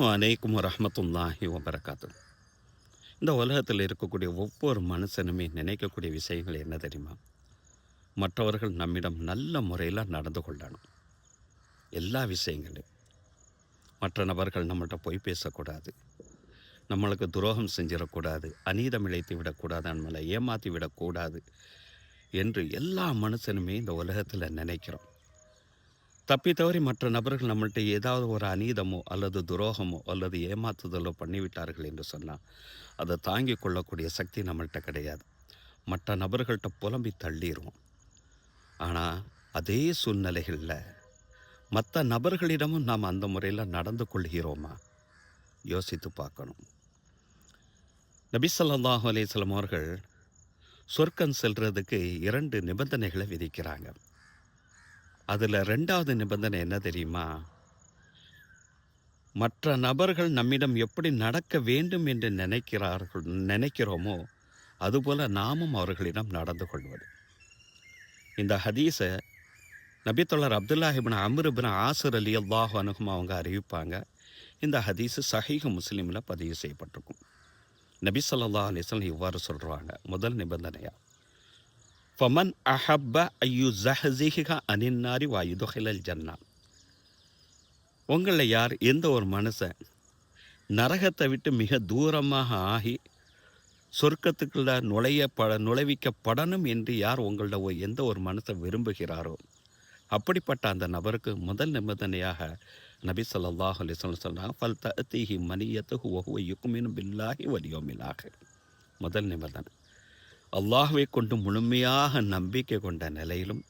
அலைக்கும் ரஹமத்துல்லாஹி வபரகாத்து இந்த உலகத்தில் இருக்கக்கூடிய ஒவ்வொரு மனுஷனுமே நினைக்கக்கூடிய விஷயங்கள் என்ன தெரியுமா? மற்றவர்கள் நம்மிடம் நல்ல முறையில் நடந்து கொள்ளணும். எல்லா விஷயங்களும் மற்ற நபர்கள் நம்மள்கிட்ட போய் பேசக்கூடாது. நம்மளுக்கு துரோகம் செஞ்சிடக்கூடாது. அநீதம் இழைத்து விடக்கூடாது. நம்மளை ஏமாற்றி விடக்கூடாது. என்று எல்லா மனுஷனுமே இந்த உலகத்தில் நினைக்கிறோம். தப்பி தவறி மற்ற நபர்கள் நம்மள்ட்ட ஏதாவது ஒரு அநீதமோ அல்லது துரோகமோ அல்லது ஏமாத்துதலோ பண்ணிவிட்டார்கள் என்று சொன்னால் அதை தாங்கிக் கொள்ளக்கூடிய சக்தி நம்மள்கிட்ட கிடையாது. மற்ற நபர்கள்ட்ட புலம்பி தள்ளிடுவோம் ஆனால் அதே சூழ்நிலைகளில் மற்ற நபர்களிடமும் நாம் அந்த முறையில் நடந்து கொள்கிறோமா? யோசித்து பார்க்கணும். நபி ஸல்லல்லாஹு அவர்கள் சொர்க்கம் செல்றதுக்கு இரண்டு நிபந்தனைகளை விதிக்கிறாங்க. அதில் ரெண்டாவது நிபந்தனை என்ன தெரியுமா? மற்ற நபர்கள் நம்மிடம் எப்படி நடக்க வேண்டும் என்று நினைக்கிறார்கள் நினைக்கிறோமோ அதுபோல நாமும் அவர்களிடம் நடந்து கொள்வது. இந்த ஹதீஸை நபித்தொழர் அப்துல்லாஹிபின் அம்ருபின் ஆசர் அலி அல்லாஹ் அனுகும் அவங்க அறிவிப்பாங்க. இந்த ஹதீஸு சஹீஹ் முஸ்லீமில் பதிவு செய்யப்பட்டிருக்கும். நபி சொல்லா அலிஸ்லாம் இவ்வாறு சொல்கிறாங்க முதல் நிபந்தனையா? ஃபமன் அஹப்ப ஐயு ஜஹசிஹா அனின்னாரி வாயுதுஹிலல் ஜன்னா உங்களில் யார் எந்த ஒரு மனுஷன் நரகத்தை விட்டு மிக தூரமாக ஆகி சொர்க்கத்துக்குள்ள நுழையப்பட நுழைவிக்கப்படணும் என்று யார் உங்களோட எந்த ஒரு மனசை விரும்புகிறாரோ அப்படிப்பட்ட அந்த நபருக்கு முதல் நிபந்தனையாக நபி சொல்லாஹ் அலைஹி சொன்னாங்க ஃபல் தீஹி மனியத்துஹு வஹுவ யுக்குமின் பில்லாஹி வலியோமிலாக முதல் நிபந்தனை. அல்லாஹுவை கொண்டு முழுமையாக நம்பிக்கை கொண்ட நிலையிலும்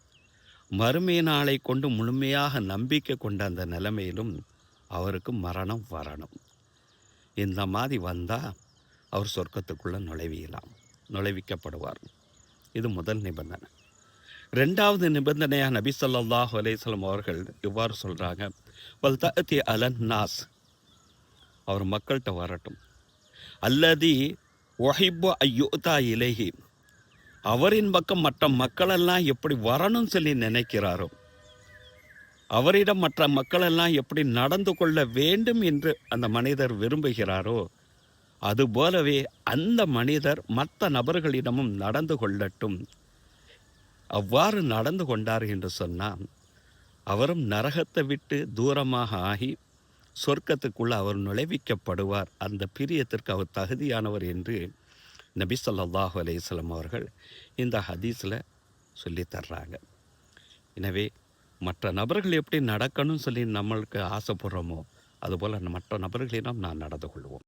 மறுமை நாளை கொண்டு முழுமையாக நம்பிக்கை கொண்ட அந்த நிலைமையிலும் அவருக்கு மரணம் வரணும். இந்த மாதிரி வந்தால் அவர் சொர்க்கத்துக்குள்ளே நுழைவியலாம் நுழைவிக்கப்படுவார். இது முதல் நிபந்தனை. ரெண்டாவது நிபந்தனையாக நபி ஸல்லல்லாஹு அலேஸ்லம் அவர்கள் இவ்வாறு சொல்கிறாங்க வல் தஅத்தி அலன் நாஸ் அவர் மக்கள்கிட்ட வரட்டும். அல்லதி ஒஹிபு ஐயோதா இலேஹி. அவரின் பக்கம் மற்ற மக்களெல்லாம் எப்படி வரணும்னு சொல்லி நினைக்கிறாரோ அவரிடம் மற்ற மக்களெல்லாம் எப்படி நடந்து கொள்ள வேண்டும் என்று அந்த மனிதர் விரும்புகிறாரோ அதுபோலவே அந்த மனிதர் மற்ற நபர்களிடமும் நடந்து கொள்ளட்டும். அவ்வாறு நடந்து கொண்டார் என்று சொன்னால் அவரும் நரகத்தை விட்டு தூரமாக ஆகி சொர்க்கத்துக்குள்ள அவர் நுழைவிக்கப்படுவார். அந்த பிரியத்திற்கு அவர் தகுதியானவர் என்று நபி சொல்லாஹு அலையம் அவர்கள் இந்த ஹதீஸில் சொல்லி தர்றாங்க. எனவே மற்ற நபர்கள் எப்படி நடக்கணும்னு சொல்லி நம்மளுக்கு ஆசைப்படுறோமோ அதுபோல் மற்ற நபர்களிடம் நான் நடந்து கொள்வோம்.